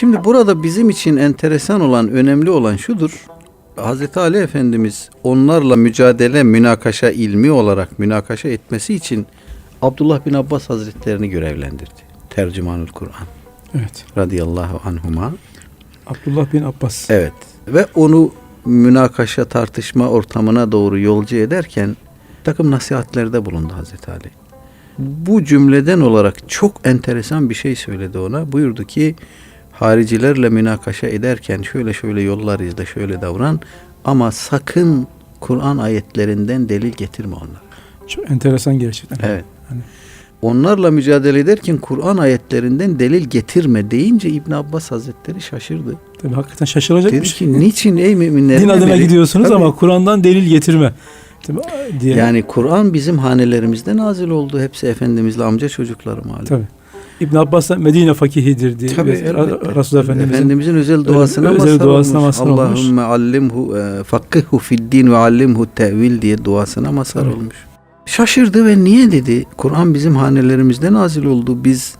Şimdi burada bizim için enteresan olan, önemli olan şudur. Hazreti Ali Efendimiz onlarla mücadele, münakaşa ilmi olarak münakaşa etmesi için Abdullah bin Abbas Hazretlerini görevlendirdi. Tercümanül Kur'an Evet. radıyallahu anhuma. Abdullah bin Abbas. Evet. Ve onu münakaşa tartışma ortamına doğru yolcu ederken takım nasihatlerde bulundu Hazreti Ali. Bu cümleden olarak çok enteresan bir şey söyledi ona. Buyurdu ki haricilerle münakaşa ederken şöyle şöyle yollar izle şöyle davran ama sakın Kur'an ayetlerinden delil getirme onlara. Çok enteresan gerçekten. Evet. Hani- Onlarla mücadele ederken Kur'an ayetlerinden delil getirme deyince İbn Abbas Hazretleri şaşırdı. Tabii hakikaten şaşılacak Dedi bir şey. ki niçin ey müminlerin Din adına emiri?" gidiyorsunuz Tabii. ama Kur'an'dan delil getirme. Tabii, diye. Yani Kur'an bizim hanelerimizde nazil oldu. Hepsi Efendimizle amca çocukları malum. Tabii. İbn Abbas da Medine fakihidir diye. Tabii, elbette. Resulullah Efendimizin Efendimizin özel duasına özel mazhar duasına olmuş. mazhar olmuş. Allahümme allimhu e, fakihhu fid din ve allimhu tevil diye duasına mazhar Evet. olmuş. Şaşırdı ve niye dedi? Kur'an bizim hanelerimizde nazil oldu. Biz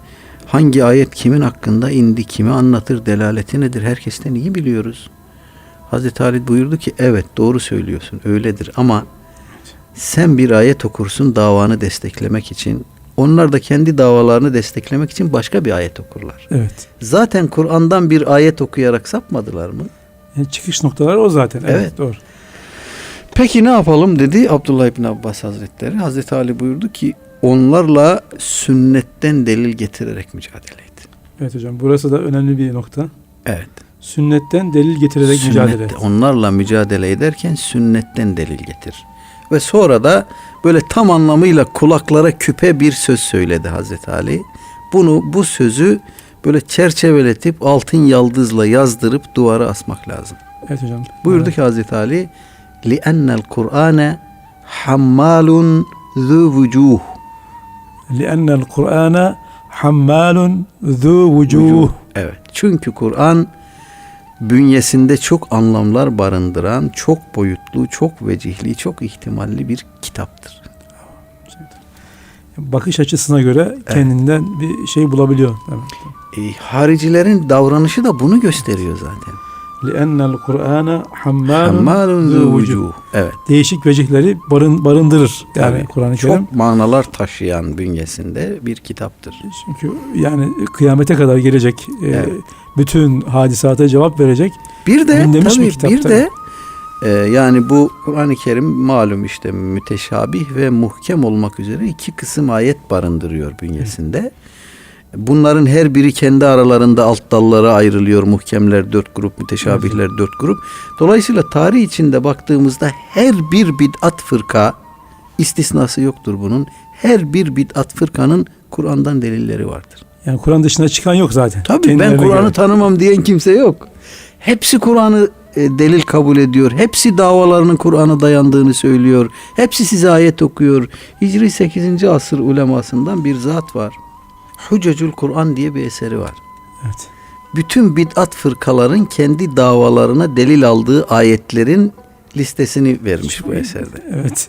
hangi ayet kimin hakkında indi, kimi anlatır, delaleti nedir herkesten iyi biliyoruz. Hazreti Halid buyurdu ki evet doğru söylüyorsun öyledir ama sen bir ayet okursun davanı desteklemek için. Onlar da kendi davalarını desteklemek için başka bir ayet okurlar. evet. Zaten Kur'an'dan bir ayet okuyarak sapmadılar mı? Yani çıkış noktaları o zaten. Evet, Evet. doğru. Peki ne yapalım dedi Abdullah İbni Abbas Hazretleri. Hazreti Ali buyurdu ki onlarla sünnetten delil getirerek mücadele et. Evet hocam burası da önemli bir nokta. Evet. Sünnetten delil getirerek Sünnette- mücadele et. Onlarla mücadele ederken sünnetten delil getir. Ve sonra da böyle tam anlamıyla kulaklara küpe bir söz söyledi Hazreti Ali. Bunu bu sözü böyle çerçeveletip altın yaldızla yazdırıp duvara asmak lazım. Evet hocam. Buyurdu Evet. ki Hazreti Ali لِأَنَّ الْقُرْآنَ حَمَّالٌ ذُو وُجُوهُ لِأَنَّ الْقُرْآنَ حَمَّالٌ ذُو وُجُوهُ Evet. Çünkü Kur'an bünyesinde çok anlamlar barındıran, çok boyutlu, çok vecihli, çok ihtimalli bir kitaptır. Bakış açısına göre kendinden bir şey bulabiliyor. Evet. E, haricilerin davranışı da bunu gösteriyor zaten. لِأَنَّ الْقُرْآنَ حَمَّالٌ Hammalun ذُو zu وُجُوهُ vucuh. Evet. Değişik vecihleri barın, barındırır. Yani Tabii. Kur'an-ı Kerim. çok manalar taşıyan bünyesinde bir kitaptır. Çünkü yani kıyamete kadar gelecek e, Evet. bütün hadisata cevap verecek. Bir de Dinlemiş mi tabii kitap, bir tabii. de e, yani bu Kur'an-ı Kerim malum işte müteşabih ve muhkem olmak üzere iki kısım ayet barındırıyor bünyesinde. Bunların her biri kendi aralarında alt dallara ayrılıyor. Muhkemler dört grup, müteşabihler dört grup. Dolayısıyla tarih içinde baktığımızda her bir bid'at fırka istisnası yoktur bunun. Her bir bid'at fırkanın Kur'an'dan delilleri vardır. Yani Kur'an dışına çıkan yok zaten. Tabii ben Kendilerine Kur'an'ı göre. tanımam diyen kimse yok. Hepsi Kur'an'ı e, delil kabul ediyor. Hepsi davalarının Kur'an'a dayandığını söylüyor. Hepsi size ayet okuyor. Hicri 8. asır ulemasından bir zat var. Hüccecül Kur'an diye bir eseri var. Evet. Bütün bid'at fırkaların kendi davalarına delil aldığı ayetlerin listesini vermiş bu eserde. Evet.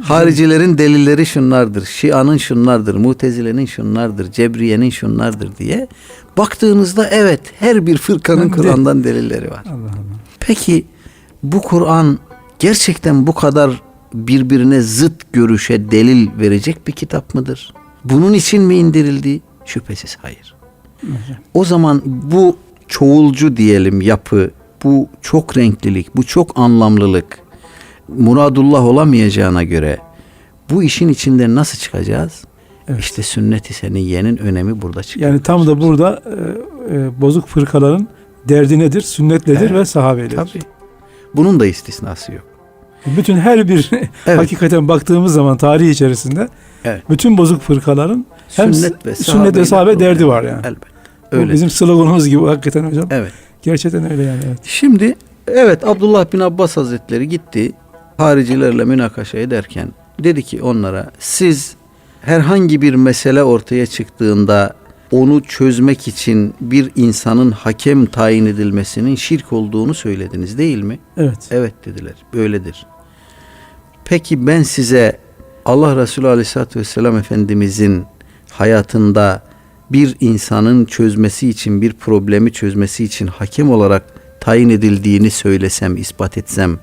Haricilerin delilleri şunlardır. Şia'nın şunlardır. Mutezile'nin şunlardır. Cebriye'nin şunlardır diye. Baktığınızda evet her bir fırkanın Kur'an'dan delilleri var. Allah Allah. Peki bu Kur'an gerçekten bu kadar birbirine zıt görüşe delil verecek bir kitap mıdır? Bunun için mi indirildi? Şüphesiz hayır. O zaman bu çoğulcu diyelim yapı, bu çok renklilik, bu çok anlamlılık muradullah olamayacağına göre bu işin içinden nasıl çıkacağız? Evet. İşte sünnet-i seniyyenin önemi burada çıkıyor. Yani tam da burada e, e, bozuk fırkaların derdi nedir? Sünnetledir Evet. ve sahabeyledir. Tabii. Bunun da istisnası yok. Bütün her bir Evet. hakikaten baktığımız zaman tarih içerisinde Evet. bütün bozuk fırkaların hem Sünnet ve sünnet ve sahabe derdi var yani. Elbette. Bu Öyle. bizim sloganımız gibi hakikaten hocam. Evet. Gerçekten öyle yani. Evet. Şimdi evet Abdullah bin Abbas Hazretleri gitti haricilerle münakaşa ederken dedi ki onlara siz herhangi bir mesele ortaya çıktığında onu çözmek için bir insanın hakem tayin edilmesinin şirk olduğunu söylediniz değil mi? Evet. Evet dediler. Böyledir. Peki ben size Allah Resulü Aleyhisselatü Vesselam Efendimizin hayatında bir insanın çözmesi için, bir problemi çözmesi için hakem olarak tayin edildiğini söylesem, ispat etsem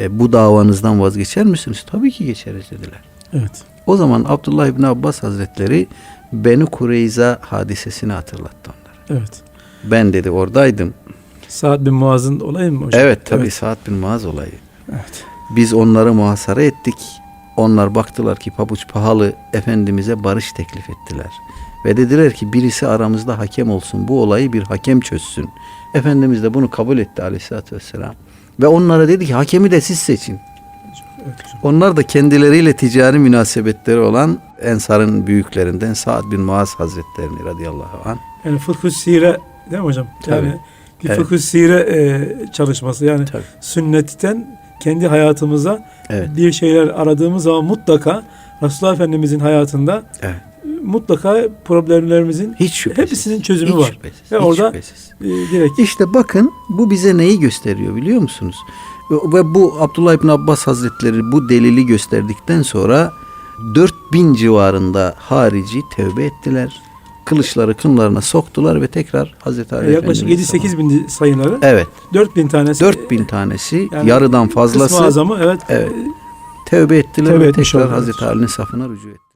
e, bu davanızdan vazgeçer misiniz? Tabii ki geçeriz dediler. Evet. O zaman Abdullah İbni Abbas Hazretleri Beni Kureyza hadisesini hatırlattı onlara. Evet. Ben dedi oradaydım. Saad bin Muaz'ın olayı mı hocam? Evet tabii Evet. Sa'd bin Muaz olayı. Evet. Biz onları muhasara ettik. Onlar baktılar ki pabuç pahalı Efendimiz'e barış teklif ettiler. Ve dediler ki birisi aramızda hakem olsun. Bu olayı bir hakem çözsün. Efendimiz de bunu kabul etti aleyhissalatü vesselam. Ve onlara dedi ki hakemi de siz seçin. Evet. Onlar da kendileriyle ticari münasebetleri olan Ensar'ın büyüklerinden Sa'd bin Muaz Hazretlerini radıyallahu anh. Yani fıkhü sire değil mi hocam? Yani Tabii. bir Evet. sire e, çalışması. Yani Tabii. sünnetten kendi hayatımıza Evet. bir şeyler aradığımız zaman mutlaka Resulullah Efendimizin hayatında Evet. mutlaka problemlerimizin Hiç şüphesiz. Hepsinin çözümü Hiç var. Şüphesiz. Ve hiç orada- şüphesiz. e, direkt İşte bakın bu bize neyi gösteriyor biliyor musunuz? Ve ve bu Abdullah İbni Abbas Hazretleri bu delili gösterdikten sonra 4000 civarında harici tevbe ettiler. Kılıçları kınlarına soktular ve tekrar Hazreti Ali e, yaklaşık Efendimiz'e 7-8 bin sayıları Evet. 4 bin tanesi 4000 tanesi Yani yarıdan kısmı fazlası azamı evet, Evet. tevbe ettiler Tevbe ve tekrar. Hazreti Ali'nin safına rücu ettiler.